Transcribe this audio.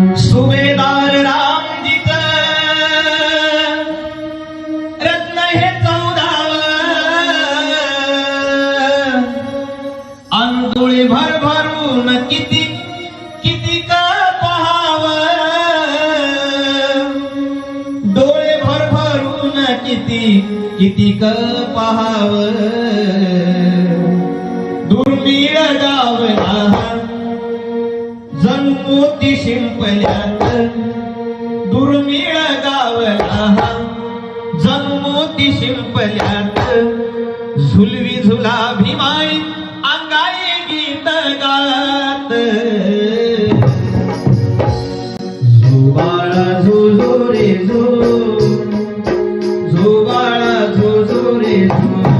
सुभेदार रामजीच रत्न हे चौदाव. अंधुळी भर भरून किती किती का पहाव. डोळे भर भरून किती किती क पहाव. दुर्मिळ जणू मोती दुर्मिळ गावला जणू मोती शिंपल्यात झुलवी झुला भीमाई अंगाई गीत गात. झोबाळा झो झो रे झो झोबाळा झो झो रे झो.